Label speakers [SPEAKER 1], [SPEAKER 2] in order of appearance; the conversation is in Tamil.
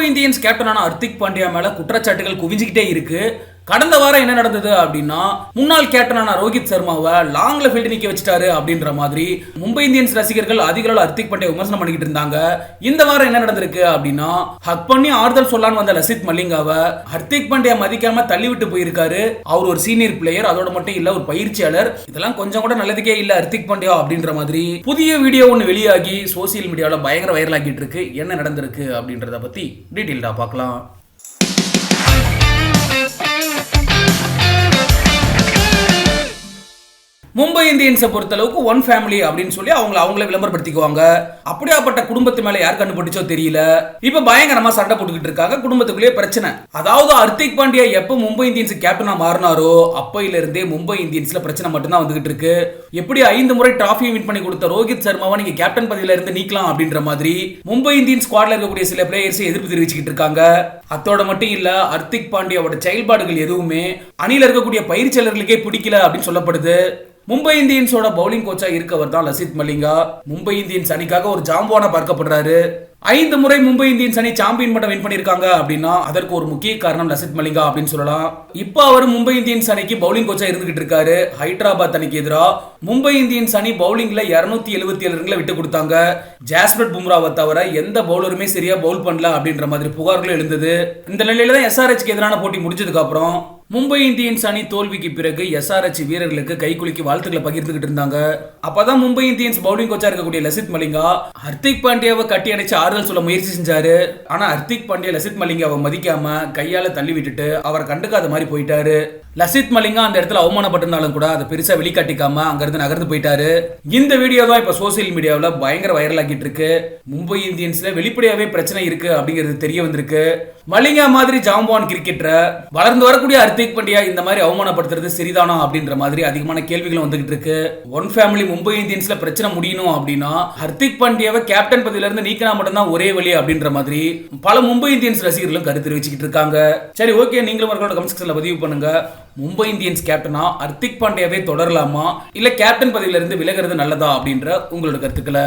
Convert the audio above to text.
[SPEAKER 1] மும்பை இந்தியன்ஸ் கேப்டனான ஹர்திக் பாண்டியா மேல குற்றச்சாட்டுகள் குவிஞ்சிக்கிட்டே இருக்கு. கடந்த வாரம் என்ன நடந்தது அப்படின்னா முன்னாள் கேப்டனான ரோஹித் சர்மாவை லாங்ல ஃபீல்டு நிக்க வச்சுட்டாரு அப்படின்ற மாதிரி மும்பை இந்தியன்ஸ் ரசிகர்கள் அதிக அளவு ஹர்திக் பண்டே விமர்சனம் பண்ணிக்கிட்டு இருந்தாங்க. இந்த வாரம் என்ன நடந்திருக்கு அப்படின்னா ஹக் பண்ணி ஆறுதல் சொல்லான்னு வந்த லசித் மல்லிங்காவை ஹர்திக் பாண்டியா மதிக்காம தள்ளிவிட்டு போயிருக்காரு. அவர் ஒரு சீனியர் பிளேயர் அதோட மட்டும் இல்ல ஒரு பயிற்சியாளர். இதெல்லாம் கொஞ்சம் கூட நல்லதுக்கே இல்ல ஹர்திக் பாண்டியா அப்படின்ற மாதிரி புதிய வீடியோ ஒன்று வெளியாகி சோசியல் மீடியாவில் பயங்கர வைரல் ஆகிட்டு இருக்கு. என்ன நடந்திருக்கு அப்படின்றத பத்தி டீட்டெயில்டா பார்க்கலாம். மும்பை இந்தியன்ஸை பொறுத்தளவுக்கு ஒன் ஃபேமிலி அப்படின்னு சொல்லி அவங்கள அவங்களே விளம்பரப்படுத்திக்குவாங்க. அப்படியாப்பட்ட குடும்பத்து மேல யார் கண்டுபிடிச்சோ தெரியல. இப்ப பயங்கரமா சண்டை போட்டுக்கிட்டு இருக்காங்க. குடும்பத்துக்குள்ளேயே பிரச்சனை. அதாவது ஹர்திக் பாண்டியா எப்ப மும்பை இந்தியன்ஸ் கேப்டனா மாறினாரோ அப்பையில இருந்தே மும்பை இந்தியன்ஸ்ல பிரச்சனை மட்டும்தான் வந்துகிட்டு இருக்கு. எப்படி ஐந்து முறை டிராஃபி வின் பண்ணி கொடுத்த ரோஹித் சர்மாவை நீங்க கேப்டன் பதவியில இருந்து நீக்கலாம் அப்படின்ற மாதிரி மும்பை இந்தியன்ஸ் ஸ்குவாட்ல இருக்கக்கூடிய சில பிளேயர்ஸ் எதிர்ப்பு தெரிவிச்சுக்கிட்டு இருக்காங்க. அத்தோட மட்டும் இல்ல ஹர்திக் பாண்டியாவோட செயல்பாடுகள் எதுவுமே அணியில இருக்கக்கூடிய பயிற்சியாளர்களுக்கே பிடிக்கல அப்படின்னு சொல்லப்படுது. மும்பை இந்தியன்ஸோட பவுலிங் கோச்சா இருக்கவர் தான் லசித் மலிங்கா மும்பை இந்தியன்ஸ் அணிக்காக ஒரு ஜாம்பவானா பார்க்கப்படுறாரு. ஐந்து முறை மும்பை இந்தியன்ஸ் அணி சாம்பியன் பட்டம் வின் பண்ணிருக்காங்க அப்படின்னா அதற்கு ஒரு முக்கிய காரணம் லசித் மலிங்கா அப்படின்னு சொல்லலாம். இப்போ அவர் மும்பை இந்தியன்ஸ் அணிக்கு பவுலிங் கோச்சா இருந்துகிட்டு இருக்காரு. ஹைதராபாத் அணிக்கு எதிராக மும்பை இந்தியன்ஸ் அணி பவுலிங்ல இருநூத்தி எழுபத்தி ஏழு ரன்களை விட்டு கொடுத்தாங்க. ஜாஸ்பரட் பும்ராவை தவிர எந்த பவுலருமே சரியா பவுல் பண்ணல அப்படின்ற மாதிரி புகார்கள் எழுந்தது. இந்த நிலையில தான் எஸ்ஆர்ஹெச்க்கு எதிரான போட்டி முடிஞ்சதுக்கு அப்புறம் மும்பை இந்தியன்ஸ் அணி தோல்விக்கு பிறகு எஸ்ஆர்எச் வீரர்களுக்கு கைக்குலுக்கி வாழ்த்துக்களை பகிர்ந்துகிட்டு இருந்தாங்க. அப்பதான் மும்பை இந்தியன்ஸ் பவுலிங் கோச்சா இருக்கக்கூடிய லசித் மலிங்கா ஹர்திக் பாண்டியாவை கட்டி அணைச்சு ஆறுதல் சொல்ல முயற்சி செஞ்சாரு. ஆனா ஹர்திக் பாண்டியா லசித் மலிங்காவை மதிக்காம கையால தள்ளி விட்டுட்டு அவரை கண்டுக்காத மாதிரி போயிட்டாரு. லசித் மலிங்கா அந்த இடத்துல அவமானப்பட்டிருந்தாலும் கூட அதை பெருசா வெளிக்காட்டிக்காம அங்கிருந்து நகர்ந்து போயிட்டாரு. இந்த வீடியோ தான் இப்ப சோசியல் மீடியாவில் பயங்கர வைரல் ஆகிட்டு இருக்கு. மும்பை இந்தியன்ஸ்ல வெளிப்படையாவே பிரச்சனை இருக்கு அப்படிங்கிறது தெரிய வந்திருக்கு. மலிங்கா மாதிரி ஜாம்பான் கிரிக்கெட்டரை வளர்ந்து வரக்கூடிய ஹர்திக் பாண்டியா இந்த மாதிரி அவமானப்படுத்துறது சரிதானா அப்படின்ற மாதிரி அதிகமான கேள்விகள் வந்துகிட்டு இருக்கு. ஒன் ஃபேமிலி மும்பை இந்தியன்ஸ்ல பிரச்சனை முடியணும் அப்படின்னா ஹர்திக் பாண்டியாவை கேப்டன் பதவியில இருந்து நீக்கினா மட்டும்தான் ஒரே வழி அப்படின்ற மாதிரி பல மும்பை இந்தியன்ஸ் ரசிகர்களும் கருத்து தெரிவிச்சுக்கிட்டு இருக்காங்க. சரி ஓகே நீங்களும் அவர்களோட கமெண்ட் செக்ஷன்ல பதிவு பண்ணுங்க. மும்பை இந்தியன்ஸ் கேப்டனா ஹர்திக் பாண்டியாவே தொடரலாமா? இல்ல கேப்டன் பதவியில இருந்து விலகிறது நல்லதா அப்படின்ற உங்களோட கருத்துக்களை.